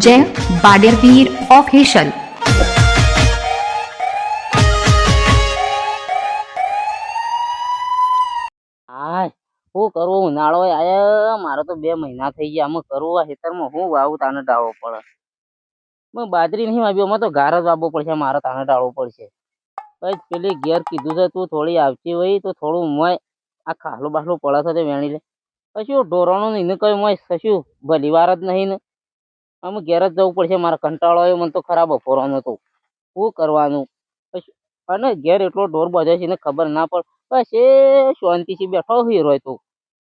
જય બાડેરવીર ઓફિશિયલ કરવું ઉનાળો આયો મારે તો બે મહિના થઈ ગયા આમાં કરવું આ ખેતરમાં હું વાવું તાને ડાળવો પડે બાજરી નહીં વાવ્યું આમાં તો ઘાર જ વાવવો પડશે મારે તાને ડાળવું પડશે બસ પેલી ઘેર કીધું છે તું થોડી આવતી હોય તો થોડું મોય આ ખાલું બાખલું પડે છે તે વેણી લે કશું ઢોરોનું નહીં કહ્યું મોય કશું ભલી વાર જ નહીં ને. આમ ઘેર જ જવું પડશે, મારા કંટાળો આવ્યો, મને તો ખરાબ બપોરવાનો હતો. શું કરવાનું? અને ઘેર એટલો ઢોર બધો છે ને, ખબર ના પડે. બસ એ શાંતિથી બેઠો હોય રહ્યો તું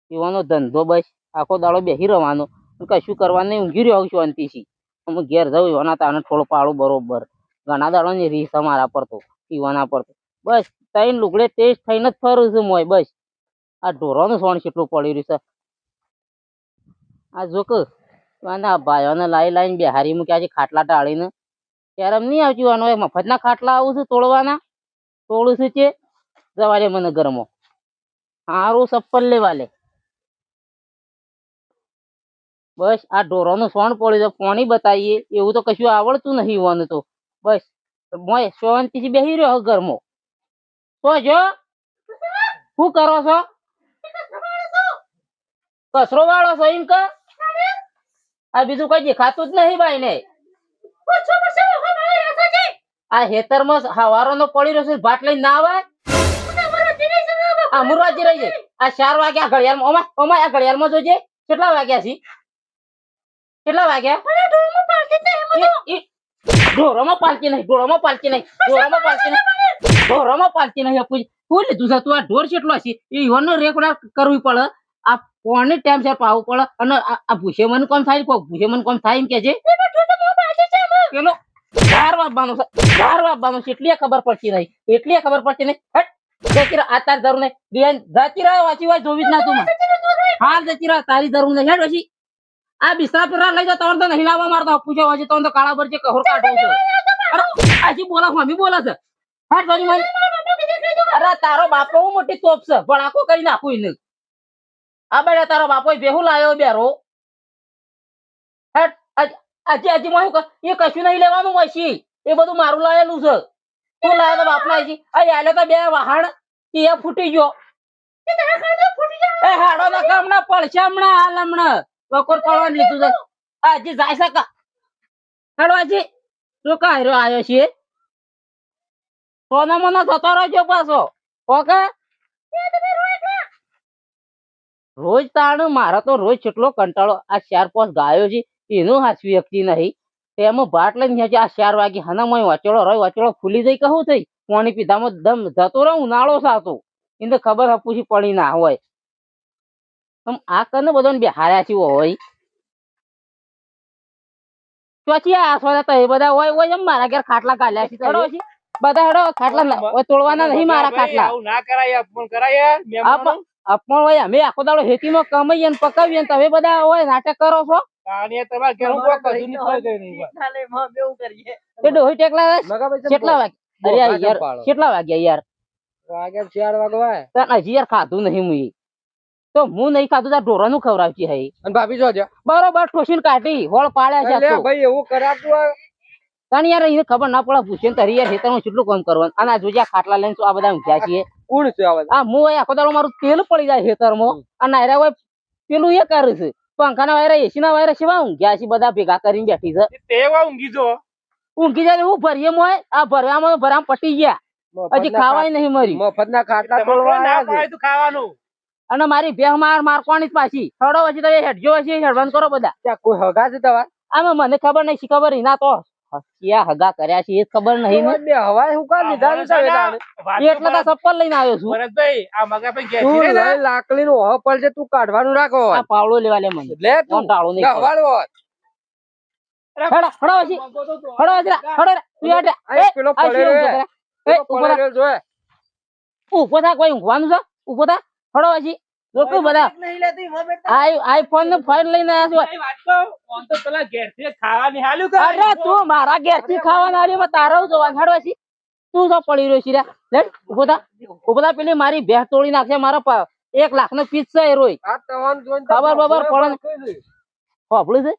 પીવાનો ધંધો બસ, આખો દાડો બેસી રહેવાનો. કશું કરવાનું નહીં, ઊંઘી રહ્યો શાંતિથી. અમે ઘેર જવું એવાના તાને થોડો પાડું, બરોબર. ઘણા દાડો ની રીસ અમારા પર તો પીવાના પર તો. બસ ત્રણ લુગડે ટેસ્ટ થઈને જ ફરું છું મોય, બસ. આ ઢોરાનું સોણ કેટલું પડી છે? આ જોક આના ભાઈઓને લાઈ લાઈને બિહારી મૂક્યા છે ખાટલા ટાળીને. ત્યારે નહીં આવતું આનો મફતના ખાટલા આવું છું તોડવાના? તોડું છું છે જવા મને ગરમો સારું ચપ્પલ લેવા લે. બસ, આ ઢોરાનું સોણ પડ્યું છે, પોણી બતાવીએ. એવું તો કશું આવડતું નહીં હોવાનું તો. બસ, મોય શાંતિથી બેસી રહ્યો ઘરમાં. તો જો શું કરો છો? કચરો વાળો છો એમ કે આ બીજું કઈ દેખાતું જ નહીં ભાઈ ને આ હેતરમાં હવારોનો પડી રહ્યો છે ભાટ લઈને ના આવે? આ મુરવાજી રહી જાય. આ ચાર વાગ્યા ઘડિયાળમાં આ ઘડિયાળમાં જોજે. કેટલા વાગ્યા છે? કેટલા વાગ્યા? ઢોરોમાં પાલતી નહીં, ઢોરોમાં પાલતી નહીં, ઢોરોમાં પાલતી નહીં, ઢોરોમાં પાલતી નહીં આપું શું લીધું તું? આ ઢોર કેટલો છે? એ ઈવનનો રેકોર્ડ કરવી પડે. પોણી ટાઈમ છે પાવું પડે? અને આ ભૂસે મને કોમ થાય? કોક ભૂસે મને કોમ થાય એમ કે છે? પેલો ધાર વાપવાનો છે. ધાર વાપવાનો છે એટલી ખબર પડતી નહીં. એટલી ખબર પડતી નહીં. હટ. જતી આ તાર ધરું નહીં. બેન જતી રહે વાંચી હોય જોવી જ ના તું હાલ જતી રહે તારી ધરું નહીં. હેડ પછી. આ બિસ્તરા પર લઈ જાવ તમારે તો નહીં લાવવા મારતો. પૂછો હજી તો કાળા બરજે કહુર કાઢો છે. અરે આજી બોલા મમ્મી બોલે છે. હાટ સોરી મને. અરે તારો બાપો મોટી તોપ છે. પણ આખો કરી નાખું એને. આ બેડા તારો બાપો બેહુ લાયો બેરો. રો આજે આજે માં એ કશું નહીં લેવાનું મશી એ બધું મારું લાયેલું છે. તું લાયો તો બાપના હજી? યાલે તો બે વાહણ. એ ફૂટી ગયો. એ હાડો ના કામ ના પડશે હમણાં હાલ હમણાં. બકોર પડવાનું લીધું છે. આ હજી જાય શકા હેડો હજી તું કા હાર્યો આવ્યો છે. સોના મોના થતો રહેજો પાછો. ઓકે રોજ તાણ મારા તો રોજ કેટલો કંટાળો. આ ચાર પાંચ ગાયો છે એનું હાચવી શકતી નહીં. તેમાં ભાટ લઈને આ ચાર વાગે હનામાં વાચોળો રહ્યો વાચોળો ફૂલી જઈ કહું થઈ? પાણી પીધામાં દમ જતો રહે ઉનાળો સાતો. એને ખબર હપુછી પડી ના હોય. આમ આ કને બધાને બેહાર્યા છે હોય ચોથી આ સોના તો એ બધા હોય હોય એમ મારા ઘેર ખાટલા કાઢ્યા છે બધા હેડો ખાટલા તોડવાના નહીં મારા ખાટલા. ના કરાય અપમાન કરાય મહેમાનો. હોય અમે આખો દાડો ખેતીમાં કમાઈએ ને પકાવીએ ને તમે બધા હોય નાટક કરો છો? કેટલા વાગે અરે આ યાર કેટલા વાગ્યા યાર? ચાર વાગવા હજી યાર ખાધું નહીં તો હું નહીં ખાધું તાર ઢોરાનું ખવડાવતી હઈ. અને ભાભી જો છે બરોબર ઠોસીને કાઢી હોળ પાડ્યા છે ભાઈ એવું કરાતું તને યાર એને ખબર ના પડે પૂછે ને તારી યાર ખેતરમાં કેટલું કામ કરવાનું. અને આ જોજે ખાટલા લઈને આ બધા ઊંઘ્યા છીએ. કોણ છે આ બધા? આ હું હોય આખો મારું તેલ પડી જાય ખેતરમાં. અને નાયરા હોય પેલું એ કરે છે. પંખાના વાયરા એસી ના વાયરા સેવા ઊંઘ્યા છે બધા ભેગા કરીને બેઠી છે. તેવા ઊંઘી જો. ઊંઘી જાય હું ભરીએ મોય આ ભરવામાં ભરામ પટી ગયા. હજી ખાવાય નહીં મરી. ખાટલા તોડવા ના પાડે તું ખાવાનું. અને મારી ભેહ માર મારવાની જ પાછી. થોડો પછી તો હેડજો પછી હેડવાન કરો બધા. ત્યાં કોઈ હગા છે તમારે? આમાં મને ખબર નહીં ખબર એના તો ક્યાં હગા કર્યા છે એ ખબર નહીં મને બે હવાય હું કા લીધા નતા એટલે તો ચપ્પલ લઈને આવ્યો છું. ભરતભાઈ આ મગા ભાઈ તું રે લઈ લાકડી નો હપલ છે તું કાઢવાનું રાખો આ પાવડો લેવા લે મને. લે તું ટાળો નહીં હવાળો હેડો હેડો પછી હેડો તું હેડ. આ એ, પેલો થા? એ, ઉપર થા. પડેલો થા કોઈ ઊંઘવાનું છે? ઊભો થા? હેડો પછી લોકો બધા. આઈ આઈફોન નો ફોન લઈને આવ્યા છો. અરે તું મારા ઘેરથી ખાવાના આવ્યો તારો જો હેડો પછી તું તો પડી રહ્યો છે રે લે ઊભો થા. ઊભો થા પેલી મારી ભેંસ તોડી નાખશે મારો એક લાખ નો પીસ છે રોઈ ખબર બબર પડે. હોભળું છે.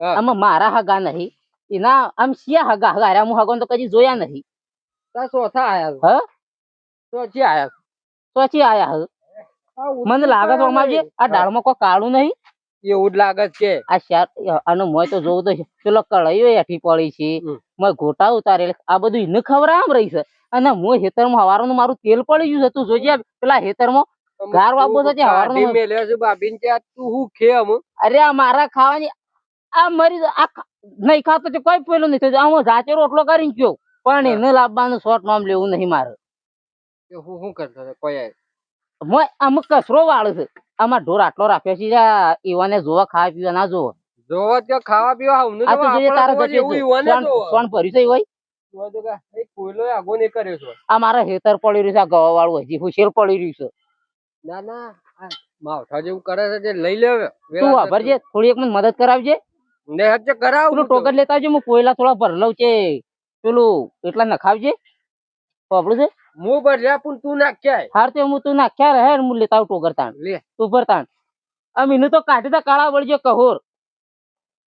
આમાં મારા હગા નહીં. એના આમ શિયા હગા હગા અરે હું હગો તો કદી જોયા નહીં. તાર આયા હ? હા? આયા છે. આયા હે મને લાગે તો પડે અમારે નહીં. આ દાળમાં કોઈ કાળું નહીં? એવું જ લાગે છે. આ શાર આનો મોય તો જોવું તો છે. પેલો કળાઈઓ એઠી પડી છે. મોય ગોટા ઉતારેલ આ બધું એને ખવરામ રહી છે. અને હું હેતરમાં હવારનું મારું તેલ પડી ગયું છે. તું જોજે પેલા હેતરમાં ગાર બાબો છે હવારનું મેલ્યો છે બાબીને ત્યાં તું હું ખે અમ? અરે આ મારા ખાવાની આ મરી આ નહીં ખાતો તો કોઈ પેલું નહીં થયું. હું જાતે રોટલો કરીને ગયો. પણ એને લાવવાનું શોર્ટ નામ લેવું નહીં મારે. હું શું કરતો કોઈ. મોય આમ કચરો વાળું છે. આમાં ઢોર આટલો રાખ્યો છે ઈવાને જોવા ખાવા પીવા ના જોવા. જોવો ખાવા પીવા આ તો તારે. સોન ભર્યું છે આ મારા હેતર પડી રહ્યું છે આ ગવા વાળું હજી હુશેર પડી રહ્યું છે. ના ના માવઠા જેવું કરે છે તે લઈ લે તું વાપરજે થોડી એક મને મદદ કરાવજે. ને હજે કરાવ પેલું ટોકર લેતા આવજે હું કોયલા થોડા ભર લઉં છે પેલું એટલા નખાવજે. વાપરું છે. હું ભર્યા પણ તું નાખ્યા હાર તે હું તું નાખ્યા રહે ને હું લેતા આવું કરતા લે. તું ભર આમ એનું તો કાઢતા કાળા વળજો કહોર.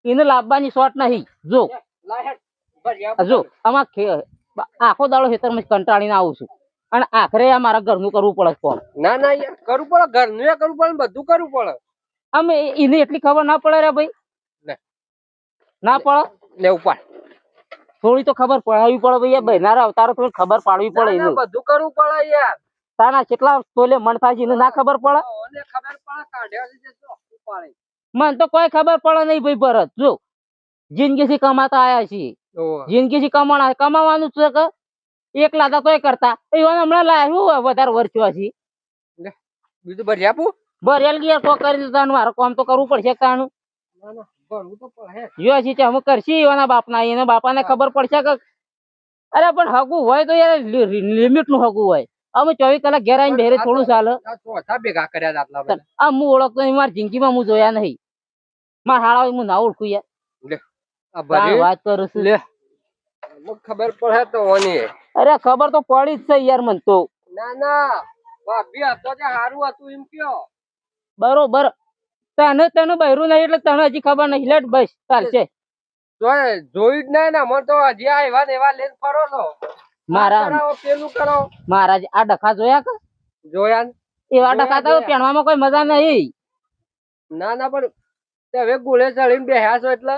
એને લાવવાની શોટ નહીં. જો. જો આમાં આખો દાડો ખેતરમાં કંટાળીને આવું છું. અને આખરે આ મારા ઘરનું કરવું પડે કોણ? ના ના યાર કરવું પડે ઘરનું કરવું પડે બધું કરવું પડે. આમ એને એટલી ખબર ના પડે રે ભાઈ? ના પડે? લેવું ઉપાડ. થોડી તો ખબર પડાવવી પડે ભાઈ બહેનારા અવતારો થોડી ખબર પાડવી પડે બધું કરવું પડે યાર. તાના કેટલા તોલે મનસાજી ને ના ખબર પડે? ઓને ખબર પડે કાઢ્યો છે મને તો કોઈ ખબર પડે નહીં ભાઈ ભરત. જો જિંદગી થી કમાતા આયા છીએ. જિંદગી થી કમાણા કમાવાનું છે કે? એક લાદા તોય કરતા. એવાને હમણાં લાવ્યું વધારે વર્ષો છે બીજું ભરી આપું? ભરેલ ગયા તો કરી દીધા મારે કામ તો કરવું પડશે તાનું? જો. છે અમે કરશી? એના બાપના એના બાપાને ખબર પડશે કે અરે પણ હગું હોય તો યાર લિમિટનું હગું હોય. અમે ચોવીસ કલાક ઘેર આવીને ભેરે થોડું ચાલે. ભેગા કર્યા આ હું ઓળખતો નહીં મારી જિંદગીમાં હું જોયા નહીં. મારા હાળા હું ના ઓળખું યાર. વાત કરું છું. લે ખબર પડે તો અરે ખબર તો પડી જ છે યાર મને તો. ના ના ભાભી હતો જે હારું હતું એમ કયો. બરોબર. તને તને બહેરું નહીં એટલે તને હજી ખબર નહીં. લેટ બસ ચાલશે જોય જ નહીં ને મને તો હજી આ એવા ને એવા લેન ફરો છો. મારા પેલું કરો મહારાજ આ ડખા જોયા કે? જોયા ને? એવા ડખા તો પહેણવામાં કોઈ મજા નહીં. ના ના પણ તે હવે ગોળે ચડીને બેહ્યા છો એટલે?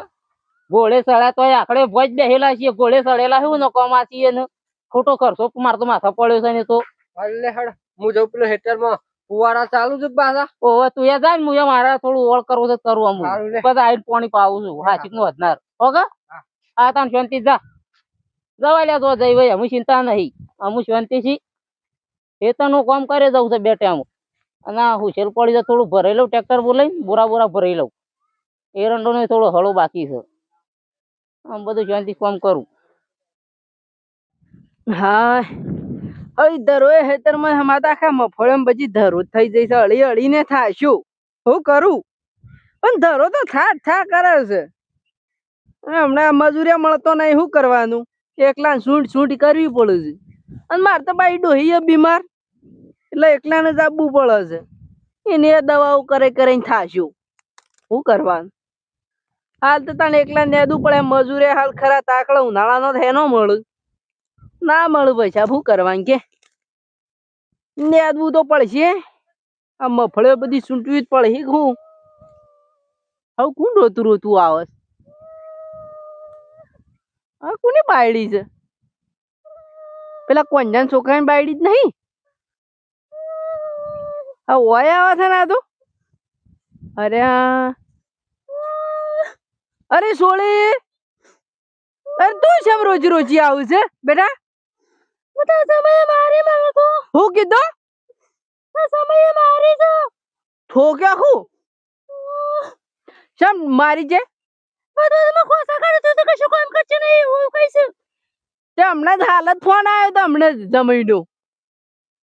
ગોળે ચડ્યા તો આખડે ભોજ બેહેલા છીએ. ગોળે ચડેલા શું નકો છીએ ને? ખોટો ખર્ચો મારતો માથા પડ્યો છે ને તો. હું જઉં પેલો હેઠળમાં. ફુવારા ચાલુ છે પાછા. ઓહો તું એ જાય ને મારા મારે થોડું ઓળ કરવું છે તો કરું અમુક. બધા આઈને પાણી પાવું છું. હા ચીકનું વધનાર. ઓકે હા. આ તાન શાંતિ જા. જવા લે તો જઈ ભાઈ અમુ ચિંતા નહીં. અમુ શાંતિ છી. ખેતરનું કામ કરે જવું છે બે ટાઈમ. અને આ હુશેલ પડી જાય થોડું ભરાઈ લઉં ટ્રેક્ટર બોલાવી બોરા બોરા ભરાઈ લઉં. એરંડો ને થોડો હળો બાકી છે. આમ બધું શાંતિ કામ કરું. હા. હવે દરોય હેતરમાં હમાતા આખા મફળમ બધી ધરો થઈ જઈશ, અળી અળીને થાશું. હું કરું? પણ ધરો તો થા થા કરે છે. હમણાં મજૂરિયા મળતો નહીં શું કરવાનું? એકલા સૂંટ સૂંટ કરવી પડે છે. અને મારે તો બાઈ ડોહીએ બીમાર. એટલે એકલાને જ આપવું પડે છે. એને દવાઓ કરે કરીને થાશું. શું કરવાનું? હાલ તો તને એકલા નેદું પડે, મજૂરે હાલ ખરા તાકડા ઉનાળાનો થે ન મળે. ના મળે પૈસા શું કરવાનું કે? નેદવું તો પડશે. આ મફળે બધી સૂંટવી જ પડશે હું હવે કોણ રોતું રોતું આવે છે? આ કોની બાયડી છે? પેલા કોંજાન છોકરાની બાયડી જ નહીં? આ ઓય આવે છે ને તો? અરે અરે સોળે! અરે તું શેમ રોજ રોજી આવું છે, બેટા? બધા સમયે મારી માંગતો હું કીધું? સમયે મારી છે. ઠોક્યા હું? શમ મારી છે બધું તમે ખોસા કાઢો તો કશું કામ કરશે નહીં હું કહીશ તે હમણાં જ હાલત ફોન આવ્યો તો હમણાં જ જમાઈનો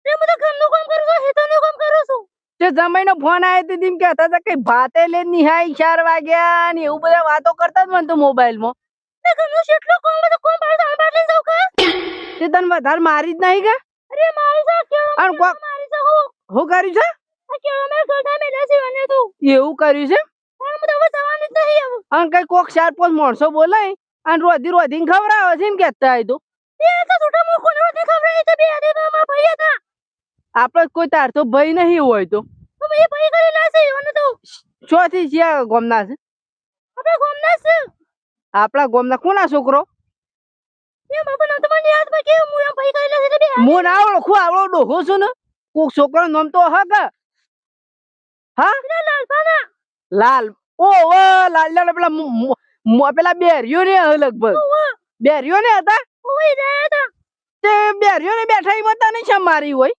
તે હું તો ઘરનું કામ કરું છું હેતાનું કામ કરું છું. તે જમાઈનો ફોન આવ્યો તો તેમ કહેતા હતા કે ભાતે લે નિહાય ચાર વાગ્યા ને એવું બધા વાતો કરતા જ મને તો મોબાઈલમાં. તે ઘરનું કેટલું કામ બધું કોમ બાર સાંભળ બાર લઈ જાવ કા તે તને વધારે મારી જ નહીં કે? અરે મારી જા કે અને કોક મારી જા હું હું કર્યું છે? એવું કર્યું છે? અને કઈ કોક ચાર પાંચ માણસો બોલાય અને રોધી રોધી ખવડાવે છે એમ કેતા હોય તો. આપડે કોઈ તાર તો ભાઈ નહીં હોય તો. ચોથી જ્યાં ગોમના છે? આપણા ગોમના કોના છોકરો? હું ના ઓળખું આવડો ડોહો છું ને? કોક છોકરો નામ તો હા? કે હા લાલ. ઓ ઓ લાલ લાલ પેલા પેલા બેરિયો ને લગભગ. બેરિયો ને હતા? તે બેરિયો ને બેઠા મતા નહીં શા મારી હોય?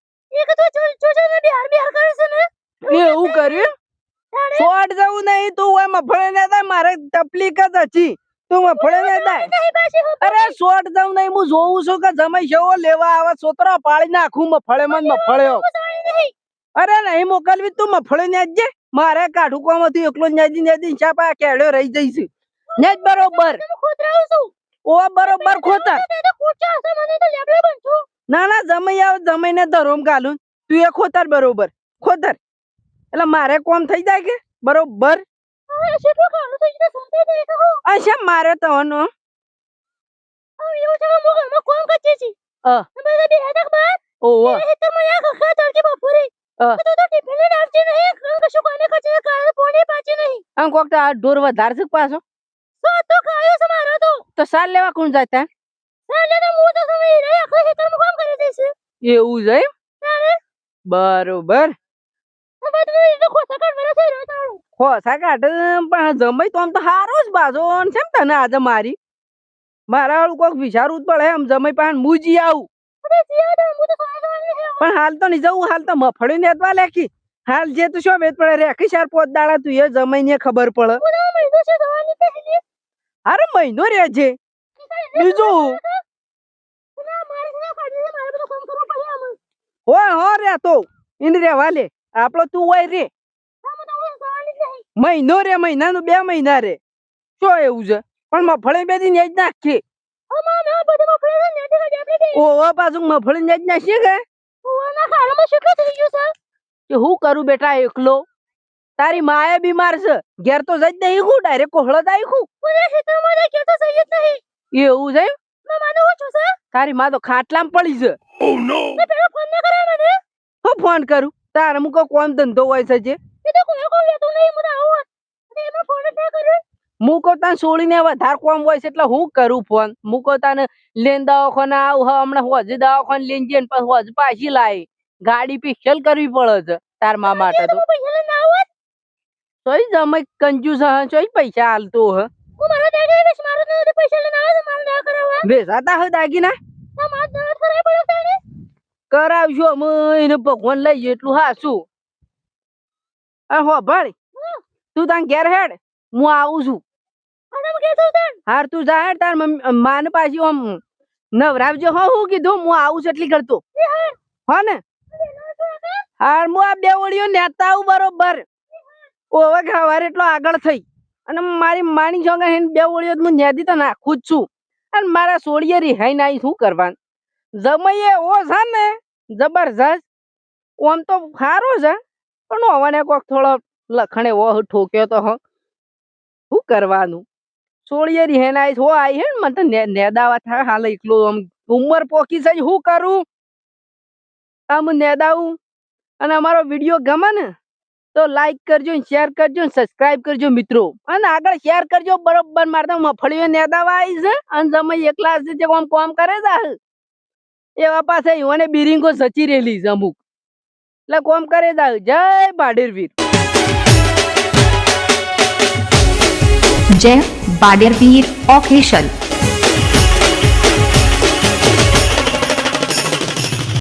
એવું કર્યું શોર્ટ જવું નહીં તું હોય મફળે ને મારે તકલીફ જ હતી. તું મફળે ને થાય. અરે શોર્ટ જવું નહીં હું જોઉં છું કે જમાઈ શેવો લેવા આવે સોતરા પાળી નાખું મફળે મન મફળ્યો અરે નહીં. મોકલવી તું મફળે ને જ મારે કાઢું કોમ હતું એકલો ન્યાજી ન્યાજી છાપા કેડ્યો રહી જઈશ? ને જ બરોબર. ઓ બરોબર ખોતર. ના ના જમાઈ આવે જમાઈ ને ધરોમ ગાલું તું એ ખોતર બરોબર. ખોતર. એટલે મારે કોમ થઈ જાય કે? બરોબર. અચ્છા, મારે તો હનો અ. ઓહો અ. આમ કોક તો આ ઢોર વધારે છે પાછો તો સાલ લેવા કોણ જતા એવું છે એમ? બરોબર ખોસા કાઢે પણ જમાઈ તો આમ તો હારો જ બાજો કેમ તને આજે મારી? મારા વાળું કોક વિચારવું જ પડે એમ જમાઈ પાસે મુજી આવું. પણ હાલ તો નહીં જવું હાલ તો મફળી ને અતવા લેખી. હાલ જે તું શું વેત પડે રેખી ચાર પોત દાડા તું એ જમાઈ ને ખબર પડે. અરે મહિનો રે છે. બીજું? હોય હો રે તો ઇન રેવા વાલે આપણો તું હોય રે. મહિનો રે મહિનાનું બે મહિના રે. શું એવું છે? પણ મફળી બે દિન જ નાખી ઓહો પાછું મફળી ને જ નાખીએ કે? કે હું કરું બેટા એકલો? તારી માએ બીમાર છે. ઘેર તો જઈ નહીં હું ડાયરેક્ટ કોહળો દાઈ હું એવું છે તારી માં તો ખાટલામાં પડી છે. હું ફોન કરું? તારે અમુક કોણ કોમ ધંધો હોય છે જે. કહું તને છોડીને વધારે કોમ હોય છે એટલે હું કરું ફોન મૂકો તને લેન દવાખાને આવું હવે હમણાં હોજ દવાખાને લઈને જઈએ પછી હોજ પાછી લાવી ગાડી પિક્ચલ કરવી પડે છે તાર મા માટે તો સોઈ જમે કંજૂસ હ ચોય પૈસા હાલતો હ. વેચાતા હ દાગીના? કરાવજો અમે એને ભગવાન લઈ એટલું હાસું હો ભાઈ તું તાન ઘેર હેડ હું આવું છું. હાર તું જા હેડ તાર માન પાછી આમ નવરાવજો. હો હું કીધું હું આવું છું એટલી કરતો હો. ને? હાર હું આ બે ઓળીઓ નેતા આવું બરોબર. ઓવે કે એટલો આગળ થઈ. અને મારી માની છો કે બે ઓળીઓ તો હું નેદી તો નાખું જ છું. અને મારા સોળીએ રિહાઈ નાઈ શું કરવાનું? જમઈએ ઓ છે ને, જબરજસ્ત. ઓમ તો સારો છે, પણ ઓવાને કોક થોડો લખણે ઓ ઠોક્યો તો હ. શું કરવાનું? સોળીએ રિહાઈ છો આઈ હે મને તો નેદાવા થાય, હાલ એકલો આમ ઉંમર પોકી છે શું કરું? આમ નેદાવું. અને અમારો વીડિયો ગમે ને, તો લાઈક કરજો શેર કરજો સબસ્ક્રાઇબ કરજો મિત્રો. અને આગળ શેર કરજો, બરોબર, મારે તો મફળીઓ નેદાવા આવી છે, અને તમે એકલા જે કોમ કોમ કરે છે એવા પાસે યુવાને બિરિંગો સચી રહેલી છે અમુક. એટલે કોમ કરે દા જય બાડેરવીર. જય બાડેરવીર ઓફિશિયલ